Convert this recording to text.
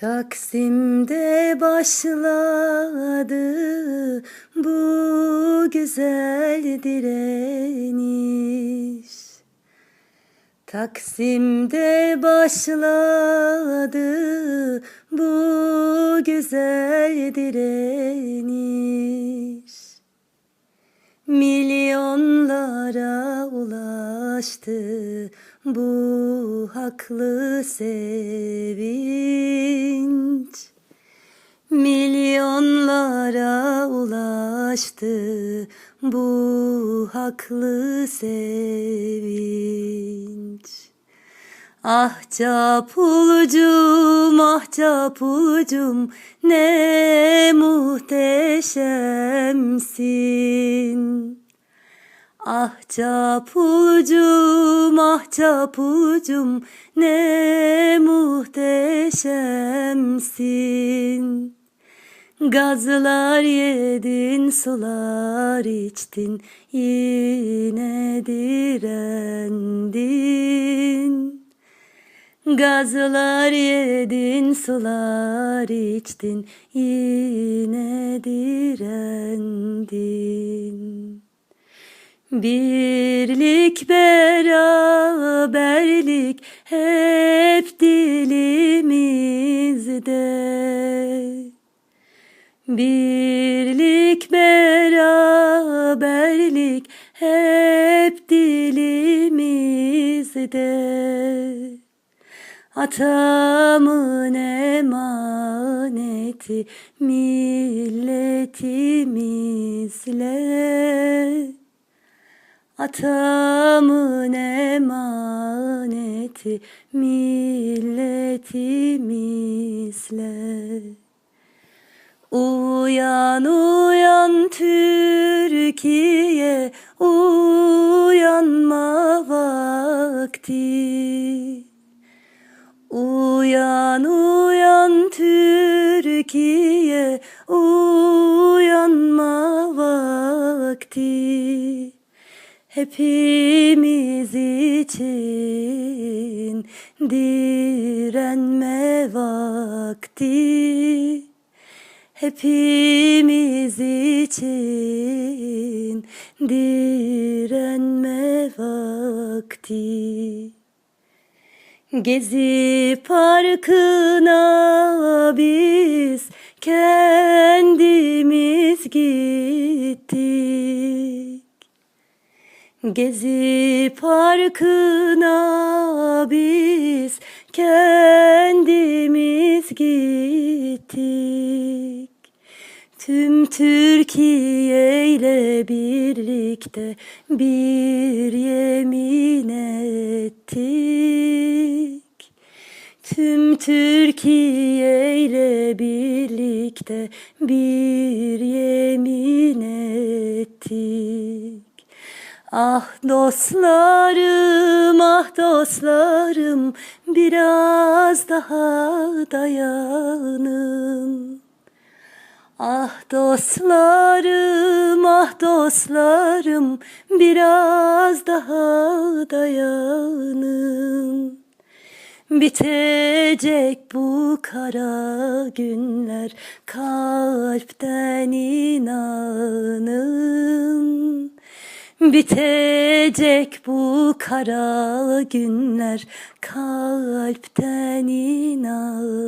Taksim'de başladı bu güzel direniş. Taksim'de başladı bu güzel direniş. Milyonlara ulaştı bu haklı sevinç. Milyonlara ulaştı bu haklı sevinç. Ah capulcum, ah capulcum ne muhteşemsin. Ah capulcum, ah capulcum ne muhteşemsin. Gazlar yedin, sular içtin, yine direndin. Gazlar yedin, sular içtin, yine direndin. Birlik beraberlik hep dilimizde. Birlik beraberlik hep dilimizde. Atamın emaneti milletimizle. Atamın emaneti milletimizle. Uyan uyan Türkiye uyanma vakti. Uyan uyan Türkiye uyanma vakti. Hepimiz için direnme vakti. Hepimiz için direnme vakti. Gezi parkına biz kendimiz gittik. Gezi parkına biz kendimiz gittik. Tüm Türkiye ile birlikte bir yemin ettik. Tüm Türkiye ile birlikte bir yemin ettik. Ah dostlarım, ah dostlarım, biraz daha dayanın. Ah dostlarım, ah dostlarım, biraz daha dayanın. Bitecek bu kara günler, kalpten inanın. Bitecek bu kara günler, kalpten inanın.